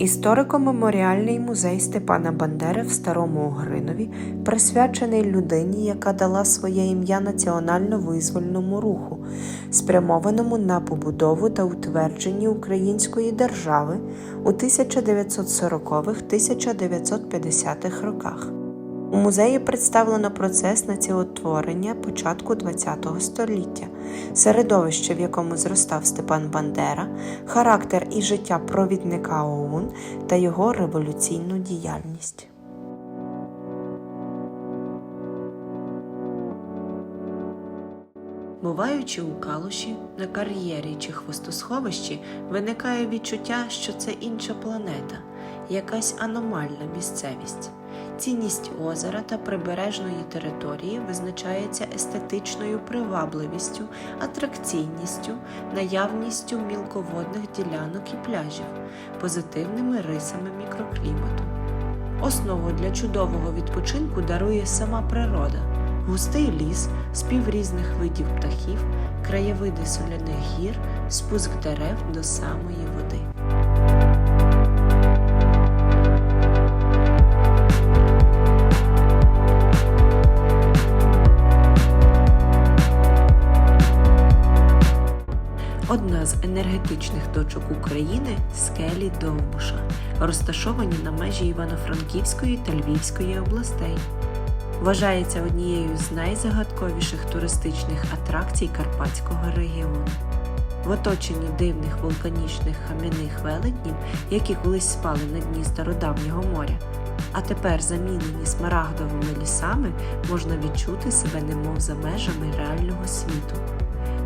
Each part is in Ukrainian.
Історико-меморіальний музей Степана Бандери в Старому Огринові присвячений людині, яка дала своє ім'я національно-визвольному руху, спрямованому на побудову та утвердження української держави у 1940-1950-х роках. У музеї представлено процес націотворення початку ХХ століття, середовище, в якому зростав Степан Бандера, характер і життя провідника ОУН та його революційну діяльність. Буваючи у калуші, на кар'єрі чи хвостосховищі, виникає відчуття, що це інша планета, якась аномальна місцевість. Цінність озера та прибережної території визначається естетичною привабливістю, атракційністю, наявністю мілководних ділянок і пляжів, позитивними рисами мікроклімату. Основу для чудового відпочинку дарує сама природа, густий ліс, спів різних видів птахів, краєвиди соляних гір, спуск дерев до самої води. Одна з енергетичних точок України скелі Довбуша, розташовані на межі Івано-Франківської та Львівської областей. Вважається однією з найзагадковіших туристичних атракцій Карпатського регіону. В оточенні дивних вулканічних кам'яних велетнів, які колись спали на дні стародавнього моря, а тепер замінені смарагдовими лісами, можна відчути себе немов за межами реального світу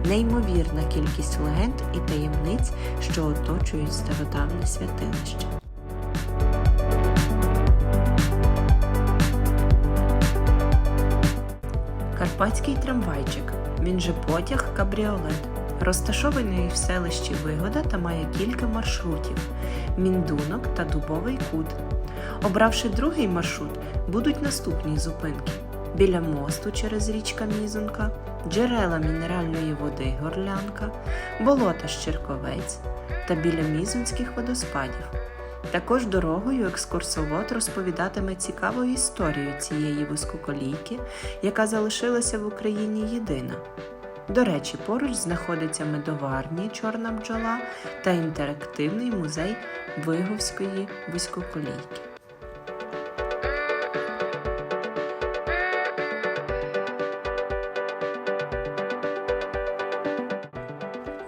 неймовірна кількість легенд і таємниць, що оточують стародавнє святилище. Карпатський трамвайчик, він же потяг кабріолет, розташований в селищі Вигода та має кілька маршрутів: Міндунок та Дубовий кут. Обравши другий маршрут, будуть наступні зупинки: біля мосту через річка Мізунка, джерела мінеральної води Горлянка, болота Щерковець та біля Мізунських водоспадів. Також дорогою екскурсовод розповідатиме цікаву історію цієї вузькоколійки, яка залишилася в Україні єдина. До речі, поруч знаходиться медоварні Чорна бджола та інтерактивний музей Виговської вузькоколійки.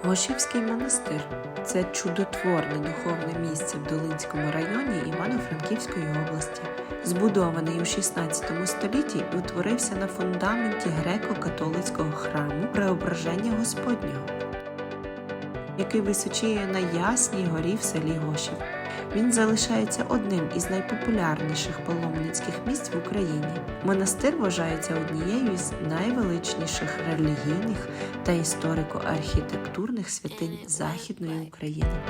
Гошівський монастир це чудотворне духовне місце в Долинському районі Івано-Франківської області. Збудований у 16 столітті і утворився на фундаменті греко-католицького храму Преображення Господнього, який височіє на Ясній горі в селі Гошів. Він залишається одним із найпопулярніших паломницьких місць в Україні. Монастир вважається однією з найвеличніших релігійних та історико-архітектурних святинь Західної України.